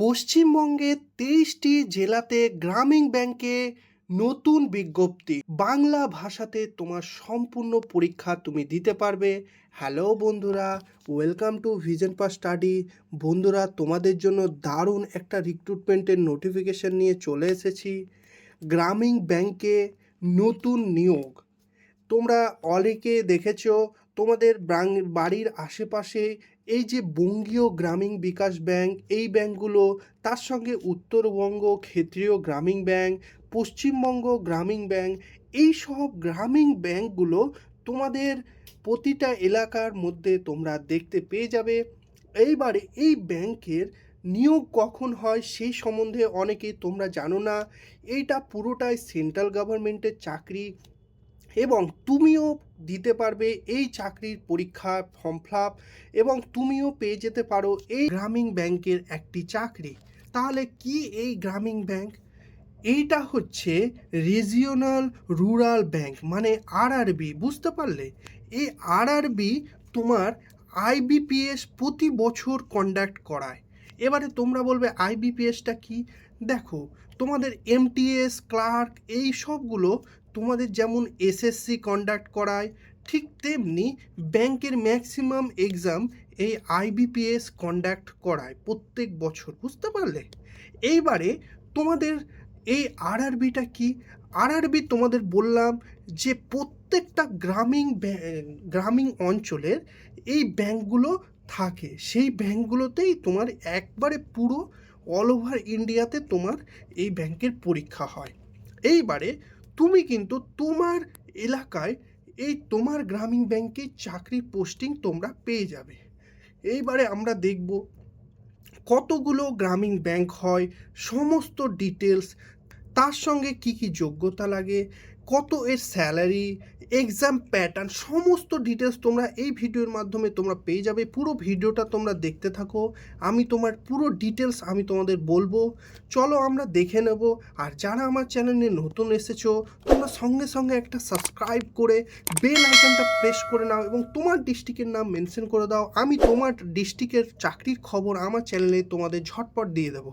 পশ্চিমবঙ্গের তেইশটি জেলাতে গ্রামীণ ব্যাংকে নতুন বিজ্ঞপ্তি। বাংলা ভাষাতে তোমার সম্পূর্ণ পরীক্ষা তুমি দিতে পারবে। হ্যালো বন্ধুরা welcome to vision pass study বন্ধুরা, তোমাদের জন্য দারুণ একটা রিক্রুটমেন্টের নোটিফিকেশন নিয়ে চলে এসেছি। গ্রামীণ ব্যাংকে নতুন নিয়োগ। তোমরা অনেকে দেখেছ, তোমাদের বাড়ির আশেপাশে এই যে বঙ্গীয় গ্রামীণ বিকাশ ব্যাংক, এই ব্যাংকগুলো, তার সঙ্গে উত্তরবঙ্গ ক্ষেত্রীয় গ্রামীণ ব্যাংক, পশ্চিমবঙ্গ গ্রামীণ ব্যাংক, এই সব গ্রামীণ ব্যাংকগুলো তোমাদের প্রতিটা এলাকার মধ্যে তোমরা দেখতে পেয়ে যাবে। এইবারে এই ব্যাংকের নিয়োগ কখন হয় সেই সম্বন্ধে অনেকেই তোমরা জানো না। এইটা পুরোটাই সেন্ট্রাল গভর্নমেন্টের চাকরি এবং তুমিও দিতে পারবে এই চাকরির পরীক্ষা ফর্ম ফিল এবং তুমিও পেয়ে যেতে পারো এই গ্রামীণ ব্যাংকের একটি চাকরি। তাহলে কি এই গ্রামীণ ব্যাংক? এইটা হচ্ছে রিজিওনাল রুরাল ব্যাংক মানে আরআরবি বুঝতে পারলে? এই আরআরবি তোমার আইবিপিএস প্রতি বছর কন্ডাক্ট করায়। এবারে তোমরা বলবে আইবিপিএসটা কি? দেখো, তোমাদের এমটিএস ক্লার্ক এই সবগুলো তোমাদের যেমন এসএসসি কন্ডাক্ট করায়, ঠিক তেমনি ব্যাংকের ম্যাক্সিমাম এক্সাম এই আইবিপিএস কন্ডাক্ট করায় প্রত্যেক বছর, বুঝতে পারলে? এইবারে তোমাদের এই আরআরবিটা কি? আরআরবি তোমাদের বললাম যে প্রত্যেকটা গ্রামীণ গ্রামীণ অঞ্চলের এই ব্যাংকগুলো থাকে। সেই ব্যাংকগুলোতেই তোমার একবারে পুরো অল ওভার ইন্ডিয়াতে তোমার এই ব্যাংকের পরীক্ষা হয়। এইবারে তুমি কিন্তু তোমার এলাকায় এই তোমার গ্রামীণ ব্যাংকে চাকরির পোস্টিং তোমরা পেয়ে যাবে। এইবারে আমরা দেখব কতগুলো গ্রামীণ ব্যাংক হয়, সমস্ত ডিটেলস তার সঙ্গে কি কি যোগ্যতা লাগে কত এর স্যালারি এক্সাম প্যাটার্ন সমস্ত ডিটেলস তোমরা এই ভিডিওর মাধ্যমে তোমরা পেয়ে যাবে। পুরো ভিডিওটা তোমরা দেখতে থাকো। আমি তোমার পুরো ডিটেলস আমি তোমাদের বলব। চলো আমরা দেখে নেব। আর যারা আমার চ্যানেলে নতুন এসেছ, তোমরা সঙ্গে সঙ্গে একটা সাবস্ক্রাইব করে বেল আইকনটা প্রেস করে নাও এবং তোমার ডিস্ট্রিক্টের নাম মেনশন করে দাও। আমি তোমার ডিস্ট্রিক্টের চাকরির খবর আমার চ্যানেলে তোমাদের ঝটপট দিয়ে দেবো।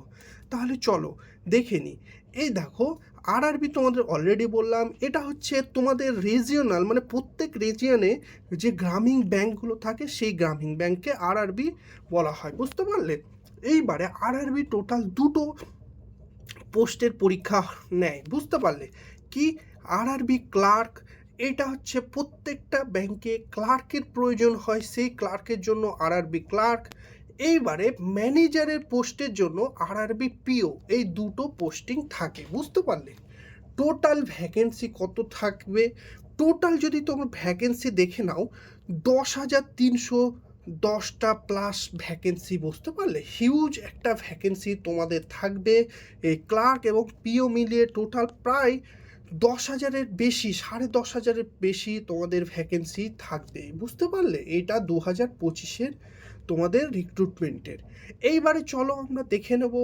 তাহলে চলো, দেখে নিই এই দেখো আরআরবি তোমাদের অলরেডি বললাম, এটা হচ্ছে তোমাদের রিজিওনাল মানে প্রত্যেক রিজিয়নে যে গ্রামীণ ব্যাংকগুলো থাকে, সেই গ্রামীণ ব্যাংককে আরআরবি বলা হয়, বুঝতে পারলে? এইবারে আরআরবি টোটাল দুটো পোস্টের পরীক্ষা নেয়, বুঝতে পারলে? কি আর আরআরবি ক্লার্ক এটা হচ্ছে প্রত্যেকটা ব্যাংকে ক্লার্কের প্রয়োজন হয়, সেই ক্লার্কের জন্য আরআরবি ক্লার্ক এইবারে ম্যানেজারের পোস্টের জন্য আরআরবি পিও এই দুটো পোস্টিং থাকে, বুঝতে পারলে? টোটাল ভ্যাকেন্সি কত থাকবে? টোটাল যদি তোমরা ভ্যাকেন্সি দেখে নাও, দশ হাজার তিনশো দশটা প্লাস ভ্যাকেন্সি, বুঝতে পারলে? হিউজ একটা ভ্যাকেন্সি তোমাদের থাকবে। এই ক্লার্ক এবং পিও মিলিয়ে টোটাল প্রায় দশ হাজারের বেশি, সাড়ে দশ হাজারের বেশি তোমাদের ভ্যাকেন্সি থাকবে, বুঝতে পারলে? এটা দু হাজার পঁচিশের তোমাদের রিক্রুটমেন্টের এইবারে চলো আমরা দেখে নেব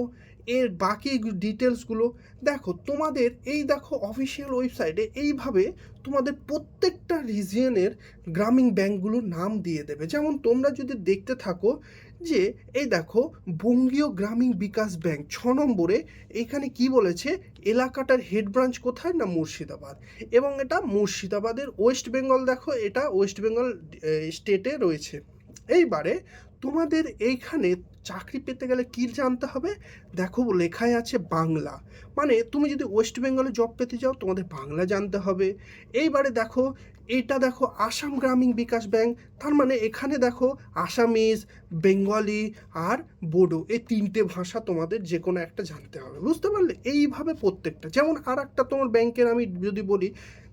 এর বাকি ডিটেলসগুলো দেখো, তোমাদের এই দেখো অফিসিয়াল ওয়েবসাইটে এইভাবে তোমাদের প্রত্যেকটা রিজিয়নের গ্রামীণ ব্যাংকগুলোর নাম দিয়ে দেবে। যেমন তোমরা যদি দেখতে থাকো যে, এই দেখো বঙ্গীয় গ্রামীণ বিকাশ ব্যাংক ছ নম্বরে এখানে কি বলেছে? এলাকাটার হেড ব্রাঞ্চ কোথায়? না মুর্শিদাবাদ। এবং এটা মুর্শিদাবাদের ওয়েস্ট বেঙ্গল দেখো, এটা ওয়েস্ট বেঙ্গল স্টেটে রয়েছে। এইবারে তোমাদের এইখানে চাকরি পেতে গেলে কি জানতে হবে? দেখো লেখায় আছে বাংলা। মানে তুমি যদি ওয়েস্ট বেঙ্গলে জব পেতে যাও, তোমাদের বাংলা জানতে হবে। এইবারে দেখো, এটা দেখো আসাম গ্রামীণ বিকাশ ব্যাংক তার মানে এখানে দেখো আসামিজ বেঙ্গলি আর বোডো এই তিনটে ভাষা তোমাদের যে কোনো একটা জানতে হবে। বুঝতে পারলে? এইভাবে প্রত্যেকটা। যেমন আর একটা তোমার ব্যাংকের আমি যদি বলি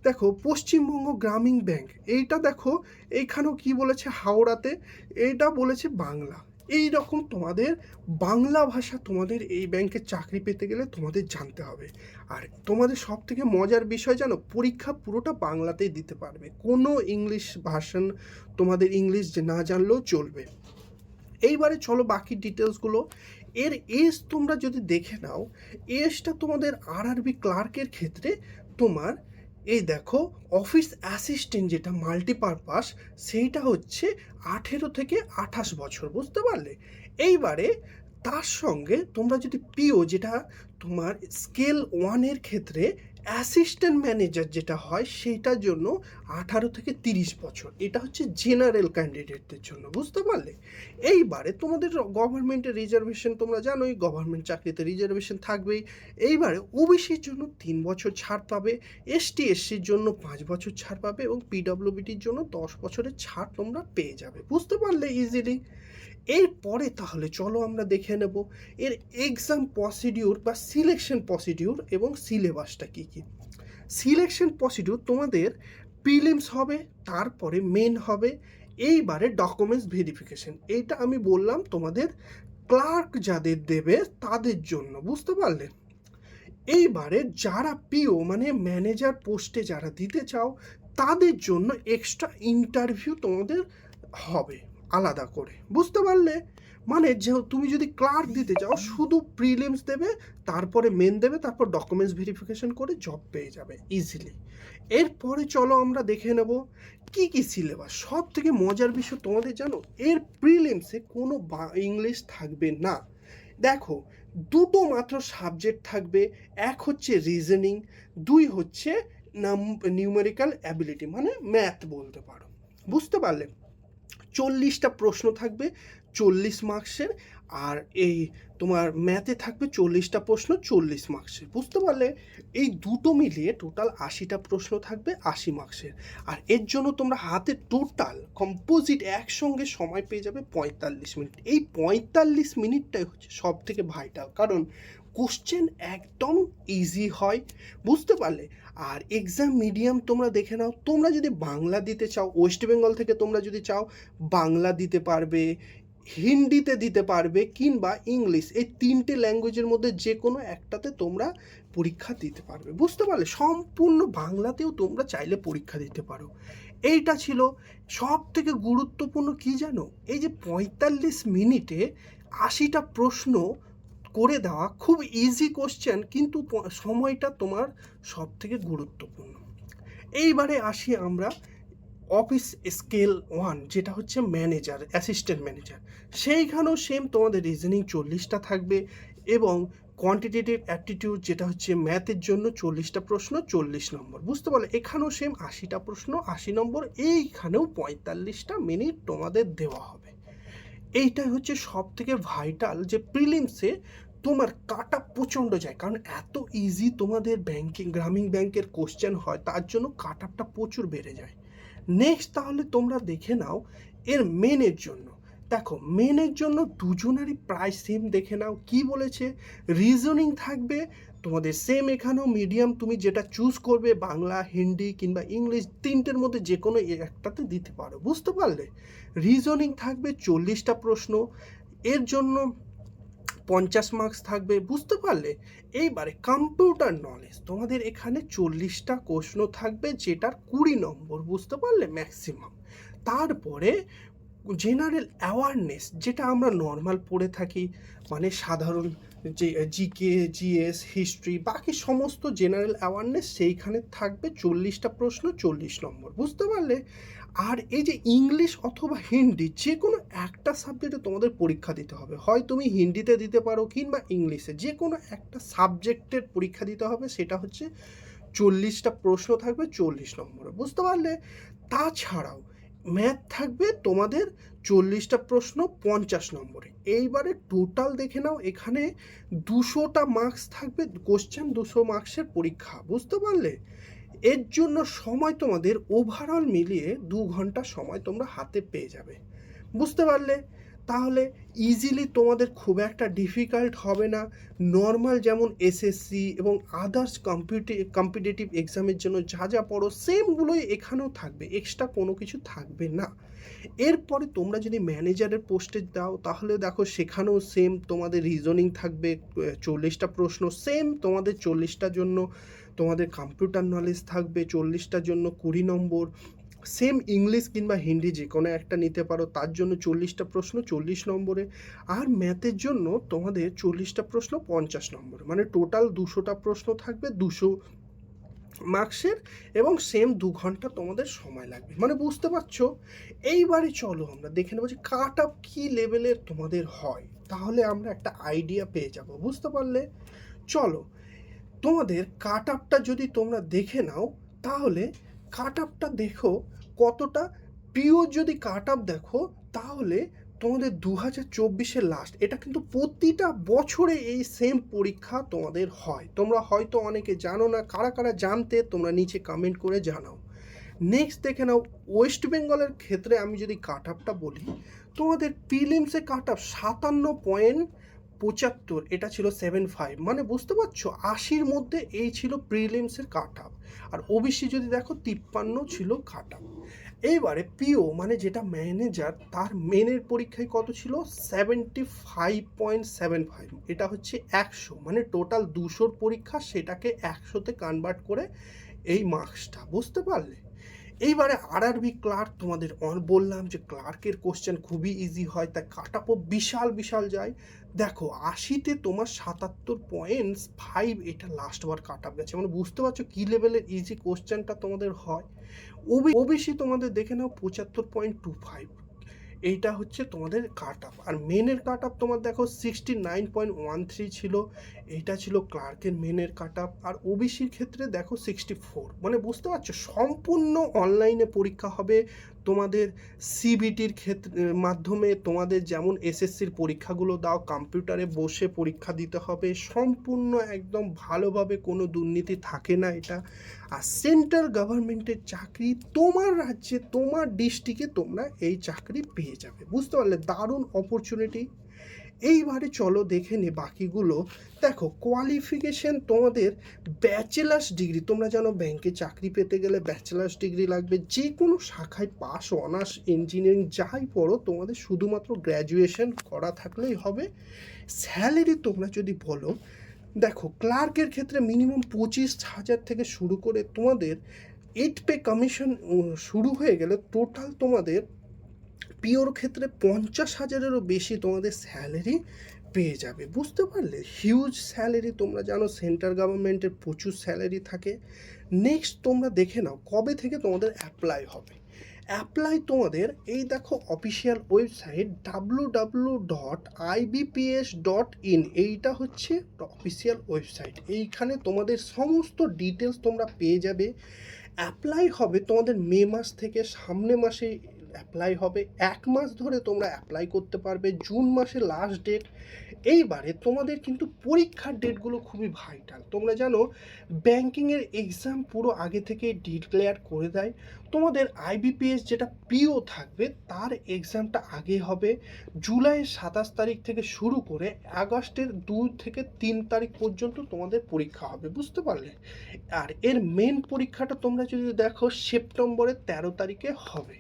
দেখো, পশ্চিমবঙ্গ গ্রামীণ ব্যাংক, এইটা দেখো, এইখানেও কি বলেছে হাওড়াতে? এইটা বলেছে বাংলা। এই রকম তোমাদের বাংলা ভাষা তোমাদের এই ব্যাংকে চাকরি পেতে গেলে তোমাদের জানতে হবে। আর তোমাদের সব থেকে মজার বিষয় জানো, পরীক্ষা পুরোটা বাংলাতেই দিতে পারবে। কোনো ইংলিশ ভাষণ তোমাদের ইংলিশ না জানলেও চলবে। এইবারে চলো বাকি ডিটেলসগুলো। এর এজ তোমরা যদি দেখে নাও, এজটা তোমাদের আরআরবি ক্লার্কের ক্ষেত্রে তোমার এই দেখো অফিস অ্যাসিস্ট্যান্ট যেটা মাল্টিপারপাস সেইটা হচ্ছে আঠেরো থেকে আঠাশ বছর, বুঝতে পারলে? এইবারে তার সঙ্গে তোমরা যদি পিও যেটা তোমার স্কেল ওয়ানের ক্ষেত্রে অ্যাসিস্ট্যান্ট ম্যানেজার যেটা হয় সেটার জন্য আঠারো থেকে তিরিশ বছর। এটা হচ্ছে জেনারেল ক্যান্ডিডেটদের জন্য, বুঝতে পারলে? এইবারে তোমাদের গভর্নমেন্টের রিজার্ভেশন তোমরা জানোই গভর্নমেন্ট চাকরিতে রিজার্ভেশন থাকবেই। এইবারে ওবিসির জন্য তিন বছর ছাড় পাবে এসটি এসসির জন্য পাঁচ বছর ছাড় পাবে এবং পিডব্লিউবিটির জন্য দশ বছরের ছাড় তোমরা পেয়ে যাবে, বুঝতে পারলে ইজিলি এরপরে তাহলে চলো আমরা দেখে নেব, এর এক্সাম প্রসিডিউর বা সিলেকশন প্রসিডিউর এবং সিলেবাসটা কী কী? সিলেকশন প্রসিডিউর তোমাদের প্রিলিমস হবে, তারপরে মেন হবে, এইবারে ডকুমেন্টস ভেরিফিকেশন এইটা আমি বললাম তোমাদের ক্লার্ক যাদের দেবে তাদের জন্য, বুঝতে পারলে? এইবারে যারা পিও মানে ম্যানেজার পোস্টে যারা দিতে চাও, তাদের জন্য এক্সট্রা ইন্টারভিউ তোমাদের হবে। আলাদা করে। বুঝতে পারলে? মানে যে তুমি যদি ক্লার্ক দিতে যাও শুধু প্রিলিমস দেবে, তারপরে মেন দেবে, তারপর ডকুমেন্টস ভেরিফিকেশন করে জব পেয়ে যাবে ইজিলি এরপরে চলো আমরা দেখে নেব, কি কি সিলেবাস সব থেকে মজার বিষয় তোমাদের জানো, এর প্রিলিমসে কোনো বা ইংলিশ থাকবে না। দেখো, দুটো মাত্র সাবজেক্ট থাকবে, এক হচ্ছে রিজনিং দুই হচ্ছে নাম নিউমেরিক্যাল অ্যাবিলিটি মানে ম্যাথ বলতে পারো। বুঝতে পারলে? চল্লিশটা প্রশ্ন থাকবে, চল্লিশ মার্কসের আর এই তোমার ম্যাথে থাকবে চল্লিশটা প্রশ্ন, চল্লিশ মার্কসের বুঝতে পারলে এই দুটো মিলিয়ে টোটাল আশিটা প্রশ্ন থাকবে, আশি মার্কসের আর এর জন্য তোমরা হাতে টোটাল কম্পোজিট একসঙ্গে সময় পেয়ে যাবে পঁয়তাল্লিশ মিনিট। এই পঁয়তাল্লিশ মিনিটটাই হচ্ছে সব থেকে ভাইটাল কারণ কোশ্চেন একদম ইজি হয়, বুঝতে পারলে? আর এক্সাম মিডিয়াম তোমরা দেখে নাও, তোমরা যদি বাংলা দিতে চাও ওয়েস্ট বেঙ্গল থেকে তোমরা যদি চাও, বাংলা দিতে পারবে, হিন্দিতে দিতে পারবে, কিংবা ইংলিশ এই তিনটে ল্যাঙ্গুয়েজের মধ্যে যে কোনো একটাতে তোমরা পরীক্ষা দিতে পারবে, বুঝতে পারলে? সম্পূর্ণ বাংলাতেও তোমরা চাইলে পরীক্ষা দিতে পারো। এইটা ছিল সব থেকে গুরুত্বপূর্ণ কি জানো? এই যে পঁয়তাল্লিশ মিনিটে আশিটা প্রশ্ন করে দেওয়া খুব ইজি কোশ্চেন কিন্তু সময়টা তোমার সব থেকে গুরুত্বপূর্ণ। এইবারে আসি আমরা অফিস স্কেল ওয়ান যেটা হচ্ছে ম্যানেজার অ্যাসিস্ট্যান্ট ম্যানেজার সেইখানেও সেম তোমাদের রিজনিং চল্লিশটা থাকবে এবং কোয়ান্টিটেটিভ অ্যাপটিটিউড যেটা হচ্ছে ম্যাথের জন্য চল্লিশটা প্রশ্ন, চল্লিশ নম্বর। বুঝতে পারলে? এখানেও সেম আশিটা প্রশ্ন, আশি নম্বর, এইখানেও পঁয়তাল্লিশটা মিনিট তোমাদের দেওয়া হবে। এইটাই হচ্ছে সব থেকে ভাইটাল যে প্রিলিমসে তোমার কাটা প্রচণ্ড যায়। কারণ এত ইজি তোমাদের ব্যাংকিং গ্রামীণ ব্যাংকের কোশ্চেন হয়, তার জন্য কাট আপটা প্রচুর বেড়ে যায়। নেক্সট তাহলে তোমরা দেখে নাও এর মেনের জন্য। দেখো মেনের জন্য দুজনেরই প্রায় সেম দেখে নাও। কি বলেছে? রিজনিং থাকবে, তোমাদের সেম এখানেও মিডিয়াম তুমি যেটা চুজ করবে, বাংলা, হিন্দি কিংবা ইংলিশ, তিনটের মধ্যে যে কোনো একটাতে দিতে পারো। বুঝতে পারলে? রিজনিং থাকবে চল্লিশটা প্রশ্ন। এর জন্য পঞ্চাশ মার্কস থাকবে, বুঝতে পারলে? এইবারে কম্পিউটার নলেজ তোমাদের এখানে চল্লিশটা প্রশ্ন থাকবে, যেটার কুড়ি নম্বর, বুঝতে পারলে ম্যাক্সিমাম তারপরে জেনারেল অ্যাওয়ারনেস যেটা আমরা নর্মাল পড়ে থাকি মানে সাধারণ যে জিকে জিএস হিস্ট্রি বাকি সমস্ত জেনারেল অ্যাওয়ারনেস সেইখানে থাকবে চল্লিশটা প্রশ্ন, চল্লিশ নম্বর, বুঝতে পারলে? আর এই যে ইংলিশ অথবা হিন্দি যে কোনো একটা সাবজেক্টে তোমাদের পরীক্ষা দিতে হবে। হয় তুমি হিন্দিতে দিতে পারো কিংবা ইংলিশে যে কোনো একটা সাবজেক্টের পরীক্ষা দিতে হবে, সেটা হচ্ছে চল্লিশটা প্রশ্ন থাকবে চল্লিশ নম্বরে, বুঝতে পারলে? তাছাড়াও ম্যাথ থাকবে তোমাদের চল্লিশটা প্রশ্ন পঞ্চাশ নম্বরে। এইবারে টোটাল দেখে নাও, এখানে দুশোটা মার্কস থাকবে কোশ্চেন দুশো মার্কসের পরীক্ষা, বুঝতে পারলে? এর জন্য সময় তোমাদের ওভারঅল মিলিয়ে দু ঘণ্টা সময় তোমরা হাতে পেয়ে যাবে। বুঝতে পারলে? তাহলে ইজিলি তোমাদের খুব একটা ডিফিকাল্ট হবে না। নর্মাল যেমন এসএসসি এবং আদার্স কম্পিউটি কম্পিটিটিভ এক্সামের জন্য যা যা পড়ো সেমগুলোই এখানেও থাকবে এক্সট্রা কোনো কিছু থাকবে না। এরপরে তোমরা যদি ম্যানেজারের পোস্টে দাও, তাহলে দেখো সেখানেও সেম তোমাদের রিজনিং থাকবে, চল্লিশটা প্রশ্ন সেম তোমাদের চল্লিশটার জন্য তোমাদের কম্পিউটার নলেজ থাকবে, চল্লিশটার জন্য কুড়ি নম্বর সেম ইংলিশ কিংবা হিন্দি যে কোনো একটা নিতে পারো, তার জন্য চল্লিশটা প্রশ্ন চল্লিশ নম্বরে। আর ম্যাথের জন্য তোমাদের চল্লিশটা প্রশ্ন পঞ্চাশ নম্বরে। মানে টোটাল দুশোটা প্রশ্ন থাকবে, দুশো মার্কসের এবং সেম দু ঘণ্টা তোমাদের সময় লাগবে। মানে বুঝতে পারছ? এইবারে চলো আমরা দেখে নেব যে কাট আপ কী লেভেলের তোমাদের হয়। তাহলে আমরা একটা আইডিয়া পেয়ে যাব, বুঝতে পারলে? চলো, তোমাদের কাট আপটা যদি তোমরা দেখে নাও, তাহলে কাট আপটা দেখো কতটা। পিওর যদি কাট আপ দেখো, তাহলে তোমাদের দু হাজার চব্বিশের লাস্ট এটা কিন্তু প্রতিটা বছরে এই সেম পরীক্ষা তোমাদের হয়। তোমরা হয়তো অনেকে জানো না, কারা কারা জানতে, তোমরা নিচে কমেন্ট করে জানাও। নেক্সট দেখে নাও ওয়েস্ট বেঙ্গলের ক্ষেত্রে আমি যদি কাট আপটা বলি, তোমাদের প্রিলিমসে কাট আপ সাতান্ন পয়েন্ট পঁচাত্তর, এটা ছিল সেভেন ফাইভ মানে বুঝতে পারছ? আশির মধ্যে এই ছিল প্রিলিমসের কাট আপ আর ওবিসি যদি দেখো তিপ্পান্ন ছিল খাটা। এইবারে পিও মানে যেটা ম্যানেজার তার মেনের পরীক্ষায় কত ছিল? Seventy five point seven five এটা হচ্ছে একশো। মানে টোটাল দুশোর পরীক্ষা সেটাকে একশোতে কনভার্ট করে এই মার্কসটা বুঝতে পারলে? এইবারে আরআরবি ক্লার্ক তোমাদের বললাম যে ক্লার্কের কোশ্চেন খুবই ইজি হয়, তাই কাটাপো বিশাল বিশাল যায়। দেখো, আশিতে তোমার সাতাত্তর পয়েন্টস ফাইভ এটা লাস্ট বার কাট আপ গেছে। মানে বুঝতে পারছ কী লেভেলের ইজি কোশ্চেনটা তোমাদের হয়? ওবি ওবিসি তোমাদের দেখে নাও, পঁচাত্তর পয়েন্ট টু ফাইভ এইটা হচ্ছে তোমাদের কাট আপ আর মেনের কাট আপ তোমার দেখো sixty nine point one three ছিল। এইটা ছিল ক্লার্কের মেনের কাট আপ আর ওবিসির ক্ষেত্রে দেখো সিক্সটি ফোর মানে বুঝতে পারছ, সম্পূর্ণ অনলাইনে পরীক্ষা হবে। তোমাদের সিবিটির ক্ষেত্রে মাধ্যমে তোমাদের যেমন এসএসসির পরীক্ষাগুলো দাও কম্পিউটারে বসে পরীক্ষা দিতে হবে। সম্পূর্ণ একদম ভালোভাবে কোনো দুর্নীতি থাকে না এটা। আর সেন্ট্রাল গভর্নমেন্টের চাকরি তোমার রাজ্যে, তোমার ডিস্ট্রিক্টে তোমরা এই চাকরি পেয়ে যাবে। বুঝতে পারলে? দারুণ অপরচুনিটি এইবারে চলো দেখে নে বাকিগুলো। দেখো কোয়ালিফিকেশন তোমাদের ব্যাচেলার্স ডিগ্রি তোমরা জানো ব্যাংকে চাকরি পেতে গেলে ব্যাচেলার্স ডিগ্রি লাগবে। যে কোনো শাখায় পাস অনার্স ইঞ্জিনিয়ারিং যাই পড়ো, তোমাদের শুধুমাত্র গ্র্যাজুয়েশন করা থাকলেই হবে। স্যালারি তোমরা যদি বলো, দেখো ক্লার্কের ক্ষেত্রে মিনিমাম পঁচিশ হাজার থেকে শুরু করে তোমাদের এইট পে কমিশন শুরু হয়ে গেলে টোটাল তোমাদের পিওর ক্ষেত্রে পঞ্চাশ হাজারেরও বেশি তোমাদের স্যালারি পেয়ে যাবে, বুঝতে পারলে? হিউজ স্যালারি তোমরা জানো সেন্ট্রাল গভর্নমেন্টের প্রচুর স্যালারি থাকে। নেক্সট তোমরা দেখে নাও, কবে থেকে তোমাদের অ্যাপ্লাই হবে? অ্যাপ্লাই তোমাদের, এই দেখো official website W W dot IBPS dot in এইটা হচ্ছে অফিসিয়াল ওয়েবসাইট এইখানে তোমাদের সমস্ত ডিটেলস তোমরা পেয়ে যাবে। অ্যাপ্লাই হবে তোমাদের মে মাস থেকে সামনে মাসে অ্যাপ্লাই হবে। এক মাস ধরে তোমরা অ্যাপ্লাই করতে পারবে। জুন মাসে লাস্ট ডেট এইবারে তোমাদের কিন্তু পরীক্ষার ডেটগুলো খুবই ভাইটাল তোমরা জানো ব্যাংকিংয়ের এক্সাম পুরো আগে থেকে ডিক্লেয়ার করে দেয়। তোমাদের আইবিপিএস যেটা পিও থাকবে, তার এক্সামটা আগে হবে। জুলাইয়ের সাতাশ তারিখ থেকে শুরু করে আগস্টের দুই থেকে তিন তারিখ পর্যন্ত তোমাদের পরীক্ষা হবে। বুঝতে পারলে? আর এর মেন পরীক্ষাটা তোমরা যদি দেখো, সেপ্টেম্বরের তেরো তারিখে হবে।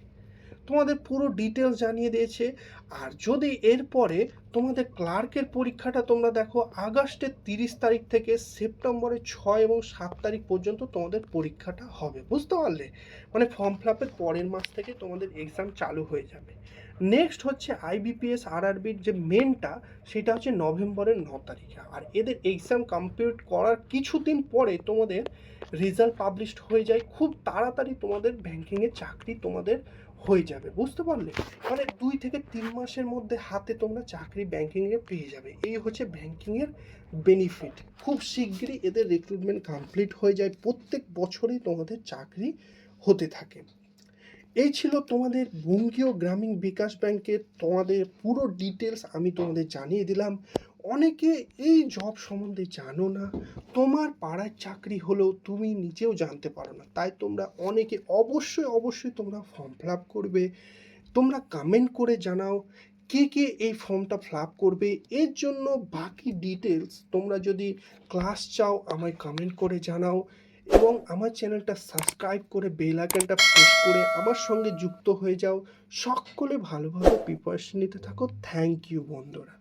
তোমাদের পুরো ডিটেলস জানিয়ে দিয়েছে। আর যদি এরপরে তোমাদের ক্লার্কের পরীক্ষাটা তোমরা দেখো, আগস্টের তিরিশ তারিখ থেকে সেপ্টেম্বরের ছয় এবং সাত তারিখ পর্যন্ত তোমাদের পরীক্ষাটা হবে। বুঝতে পারলে? মানে ফর্ম ফিল পরের মাস থেকে তোমাদের এক্সাম চালু হয়ে যাবে। নেক্সট হচ্ছে আইবিপিএস আরআরবির যে মেনটা সেটা হচ্ছে নভেম্বরের ন তারিখে। আর এদের এক্সাম কমপ্লিট করার কিছুদিন পরে তোমাদের রেজাল্ট পাবলিশড হয়ে যায়, খুব তাড়াতাড়ি তোমাদের ব্যাংকিংয়ের চাকরি তোমাদের হয়ে যাবে, বুঝতে পারলে? মানে দুই থেকে তিন মাসের মধ্যে হাতে তোমরা চাকরি ব্যাংকিংয়ে পেয়ে যাবে, এই হচ্ছে ব্যাংকিংয়ের বেনিফিট খুব শীঘ্রই এদের রিক্রুটমেন্ট কমপ্লিট হয়ে যায়, প্রত্যেক বছরই তোমাদের চাকরি হতে থাকে। এই ছিল তোমাদের বঙ্গীয় গ্রামীণ বিকাশ ব্যাংকের তোমাদের পুরো ডিটেলস আমি তোমাদের জানিয়ে দিলাম। অনেকে এই জব সম্বন্ধে জানো না। তোমার পাড়ার চাকরি হলেও তুমি নিজেও জানতে পারো না। তাই তোমরা অনেকে অবশ্যই অবশ্যই তোমরা ফর্ম ফিল আপ করবে। তোমরা কমেন্ট করে জানাও কে কে এই ফর্মটা ফিল আপ করবে। এর জন্য বাকি ডিটেলস তোমরা যদি ক্লাস চাও, আমায় কমেন্ট করে জানাও এবং আমার চ্যানেলটা সাবস্ক্রাইব করে বেল আইকনটা প্রেস করে আমার সঙ্গে যুক্ত হয়ে যাও। সকলে ভালোভাবে প্রিপারেশন নিতে থাকো। থ্যাংক ইউ বন্ধুরা।